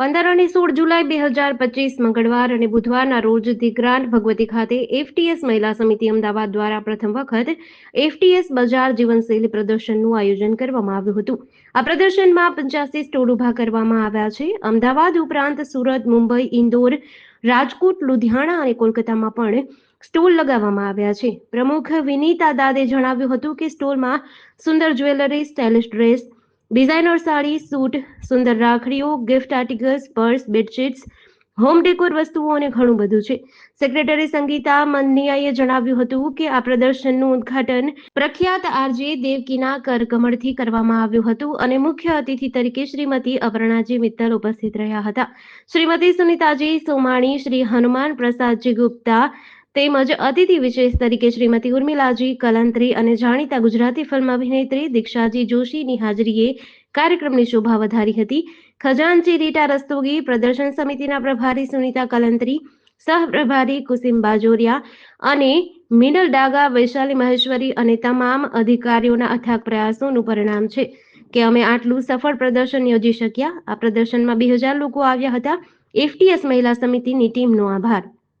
પંદર અને સોળ જુલાઈ બે હજાર પચીસ મંગળવાર અને બુધવારના રોજ ધી ગ્રાન્ડ ભગવતી ખાતે એફટીએસ મહિલા સમિતિ અમદાવાદ દ્વારા પ્રથમ વખત એફટીએસ બજાર જીવનશૈલી પ્રદર્શનનું આયોજન કરવામાં આવ્યું હતું. આ પ્રદર્શનમાં પંચ્યાસી સ્ટોલ ઊભા કરવામાં આવ્યા છે. અમદાવાદ ઉપરાંત સુરત, મુંબઈ, ઇન્દોર, રાજકોટ, લુધિયાણા અને કોલકાતામાં પણ સ્ટોલ લગાવવામાં આવ્યા છે. પ્રમુખ વિનીતા દાદે જણાવ્યું હતું કે સ્ટોલમાં સુંદર jewellery, stylish dress designer sari, suit, સુંદર રાખડીઓ gift articles purse bedsheets home decor વસ્તુઓ અને ઘણું બધું છે. સેક્રેટરી સંગીતા મનનિયાએ જણાવ્યું હતું કે આ પ્રદર્શનનું ઉદ્ઘાટન પ્રખ્યાત આરજે દેવકીના કરકમળથી કરવામાં આવ્યું હતું અને મુખ્ય અતિથિ તરીકે શ્રીમતી અપર્ણાજી મિત્તલ ઉપસ્થિત રહ્યા હતા. શ્રીમતી સુનિતાજી સોમાણી, શ્રી હનુમાન પ્રસાદજી ગુપ્તા તેમજ અતિથિ વિશેષ તરીકે શ્રીમતી ઉર્મિલાજી કલંત્રી અને જાણીતા ગુજરાતી ફિલ્મ અભિનેત્રી દીક્ષાજી જોશીની હાજરીએ કાર્યક્રમની શોભા વધારી હતી. ખજાનચી રીટા રસ્તોગી પ્રદર્શન સમિતિના પ્રભારી સુનીતા કલંત્રી સહપ્રભારી કુસુમ બાજોરિયા અને મિનલ ડાગા વૈશાલી મહેશ્વરી અને તમામ અધિકારીઓના અથાગ પ્રયાસોનું પરિણામ છે કે અમે આટલું સફળ પ્રદર્શન યોજી શક્યા. આ પ્રદર્શનમાં બે હજાર લોકો આવ્યા હતા. એફટીએસ મહિલા સમિતિની ટીમનો આભાર.